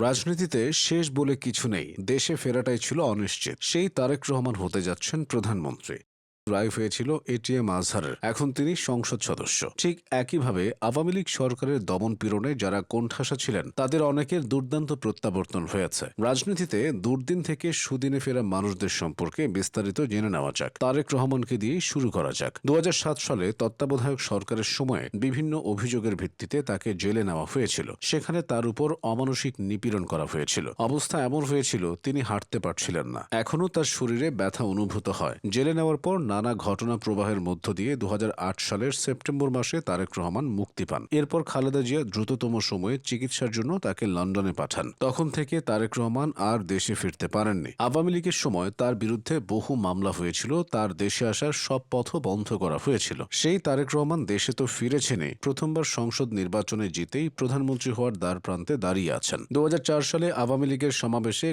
রাজনীতিতে শেষ বলে কিছু নেই, দেশে ফেরাটাই ছিল অনিশ্চিত। সেই তারেক রহমান হতে যাচ্ছেন প্রধানমন্ত্রী। রায় হয়েছিল এটিএম আজহারের। এখন তিনি সংসদ সদস্য। ঠিক একইভাবে আওয়ামী লীগ সরকারের দমন পীড়নে যারা কোণঠাসা ছিলেন, তাদের অনেকের দুর্দান্ত প্রত্যাবর্তন হয়েছে। রাজনীতিতে দুর্দিন থেকে সুদিনে ফেরা মানুষদের সম্পর্কে বিস্তারিত জেনে নেওয়া যাক। তারেক রহমানকে দিয়েই শুরু করা যাক। দু হাজার সাত সালে তত্ত্বাবধায়ক সরকারের সময়ে বিভিন্ন অভিযোগের ভিত্তিতে তাকে জেলে নেওয়া হয়েছিল। সেখানে তার উপর অমানসিক নিপীড়ন করা হয়েছিল। অবস্থা এমন হয়েছিল, তিনি হাঁটতে পারছিলেন না। এখনও তার শরীরে ব্যথা অনুভূত হয়। জেলে নেওয়ার পর নানা ঘটনা প্রবাহের মধ্য দিয়ে দুহাজার আট সালের সেপ্টেম্বর মাসে তারেক রহমান মুক্তি পান। এরপর খালেদা জিয়া দ্রুততম সময়ে চিকিৎসার জন্য তাকে লন্ডনে পাঠান। তখন থেকে তারেক রহমান আর দেশে ফিরতে পারেননি। আওয়ামী লীগের সময় তার বিরুদ্ধে বহু মামলা হয়েছিল, তার দেশে আসার সব পথও বন্ধ করা হয়েছিল। সেই তারেক রহমান দেশে তো ফিরেছেনই। প্রথমবার সংসদ নির্বাচনে জিতেই প্রধানমন্ত্রী হওয়ার দ্বার প্রান্তে দাঁড়িয়ে আছেন। দু হাজার চার সালে আওয়ামী লীগের সমাবেশে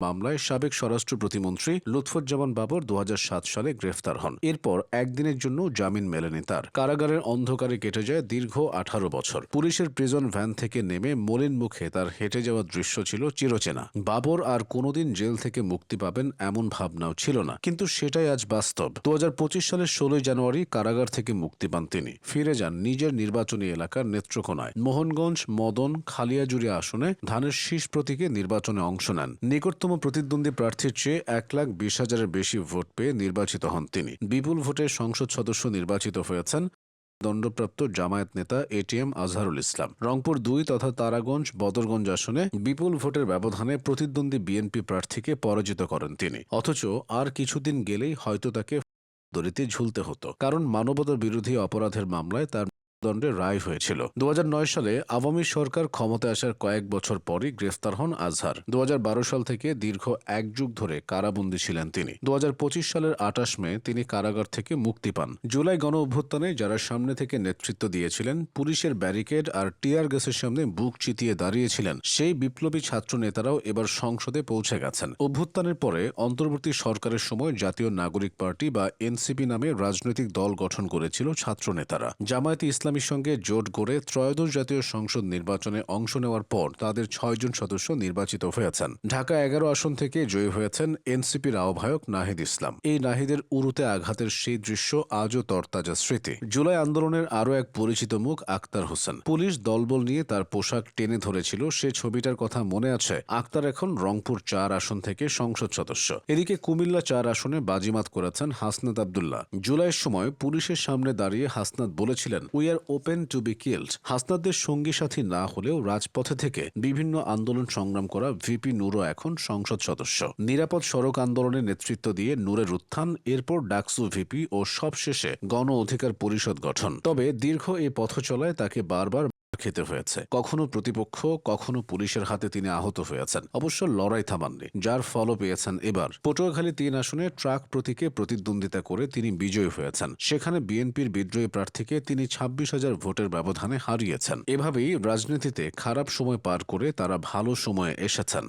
মামলায় সাবেক স্বরাষ্ট্র প্রতিমন্ত্রী লুৎফুজ্জামান বাবর দু হাজার সাত সালে গ্রেফতার হন। এরপর একদিনের জন্য জামিন মেলেনি তার। কারাগারের অন্ধকারে কেটে যায় দীর্ঘ আঠারো বছর। পুলিশের প্রিজন ভ্যান থেকে নেমে মলিন মুখে তার হেঁটে যাওয়ার দৃশ্য ছিল চিরচেনা। বাবর আর কোনোদিন জেল থেকে মুক্তি পাবেন এমন ভাবনাও ছিল না। কিন্তু সেটাই আজ বাস্তব। দু হাজার পঁচিশ সালের ষোলোই জানুয়ারি কারাগার থেকে মুক্তি পান তিনি। ফিরে যান নিজের নির্বাচনী এলাকার নেত্রকোনায়। মোহনগঞ্জ, মদন খালিয়াজুরি আসনে ধানের শীষ প্রতীকে নির্বাচনে অংশ নেন। নিকটতম প্রতিদ্বন্দ্বী প্রার্থীর চেয়ে এক লাখ বিশ হাজারের বেশি ভোট পেয়ে নির্বাচিত হন তিনি। বিপুল ভোটে সংসদ সদস্য নির্বাচিত হয়েছেন দণ্ডপ্রাপ্ত জামায়াত নেতা এটিএম আজহারুল ইসলাম। রংপুর দুই তথা তারাগঞ্জ, বদরগঞ্জ আসনে বিপুল ভোটের ব্যবধানে প্রতিদ্বন্দ্বী বিএনপি প্রার্থীকে পরাজিত করেন তিনি। অথচ আর কিছুদিন গেলেই হয়তো তাকে দড়িতে ঝুলতে হতো। কারণ মানবতা বিরোধী অপরাধের মামলায় তার দণ্ডে রায় হয়েছিল। দু হাজার নয় সালে আওয়ামী সরকার ক্ষমতায় আসার কয়েক বছর পরই গ্রেফতার হন আজহার। দু হাজার বারো সাল থেকে দীর্ঘ এক যুগ ধরে কারাবন্দী ছিলেন তিনি। দু হাজার পঁচিশ সালের আটাশ মে তিনি কারাগার থেকে মুক্তি পান। জুলাই গণ অভ্যুত্থানে যারা সামনে থেকে নেতৃত্ব দিয়েছিলেন, পুলিশের ব্যারিকেড আর টিয়ার গ্যাসের সামনে বুক চিতিয়ে দাঁড়িয়েছিলেন, সেই বিপ্লবী ছাত্র নেতারাও এবার সংসদে পৌঁছে গেছেন। অভ্যুত্থানের পরে অন্তর্বর্তী সরকারের সময় জাতীয় নাগরিক পার্টি বা এনসিপি নামে রাজনৈতিক দল গঠন করেছিল ছাত্র নেতারা। জামায়াতে ইসলামীর সঙ্গে জোট গড়ে ত্রয়োদশ জাতীয় সংসদ নির্বাচনে অংশ নেওয়ার পর তাদের ছয়জন সদস্য নির্বাচিত হয়েছেন। ঢাকা এগারো আসন থেকে জয়ী হয়েছেন এনসিপির আহ্বায়ক নাহিদ ইসলাম। এই নাহিদের উরুতে আঘাতের সেই দৃশ্য আজও তরতাজা স্মৃতি। জুলাই আন্দোলনের আরও এক পরিচিত মুখ আক্তার হোসেন। পুলিশ দলবল নিয়ে তার পোশাক টেনে ধরেছিল, সে ছবিটার কথা মনে আছে। আক্তার এখন রংপুর চার আসন থেকে সংসদ সদস্য। এদিকে কুমিল্লা চার আসনে বাজিমাত করেছেন হাসনাত আবদুল্লাহ। জুলাইয়ের সময় পুলিশের সামনে দাঁড়িয়ে হাসনাত বলেছিলেন we are open to be killed হাসনাতদের সঙ্গী সাথী না হলেও রাজপথে থেকে বিভিন্ন আন্দোলন সংগ্রাম করা ভিপি নুরো এখন সংসদ সদস্য। নিরাপদ সড়ক আন্দোলনের নেতৃত্ব দিয়ে নূরের উত্থান, এরপর ডাকসু ভিপি ও সবশেষে গণ অধিকার পরিষদ গঠন। তবে দীর্ঘ এই পথ চলায় তাকে বারবার খেতে হয়েছে। কখনো প্রতিপক্ষ, কখনো পুলিশের হাতে তিনি আহত হয়েছেন। অবশ্য লড়াই থামাননি, যার ফলও পেয়েছেন এবার। পটুয়াখালী তিন আসনে ট্রাক প্রতীকে প্রতিদ্বন্দ্বিতা করে তিনি বিজয়ী হয়েছেন। সেখানে বিএনপির বিদ্রোহী প্রার্থীকে তিনি ছাব্বিশ হাজার ভোটের ব্যবধানে হারিয়েছেন। এভাবেই রাজনীতিতে খারাপ সময় পার করে তারা ভালো সময়ে এসেছেন।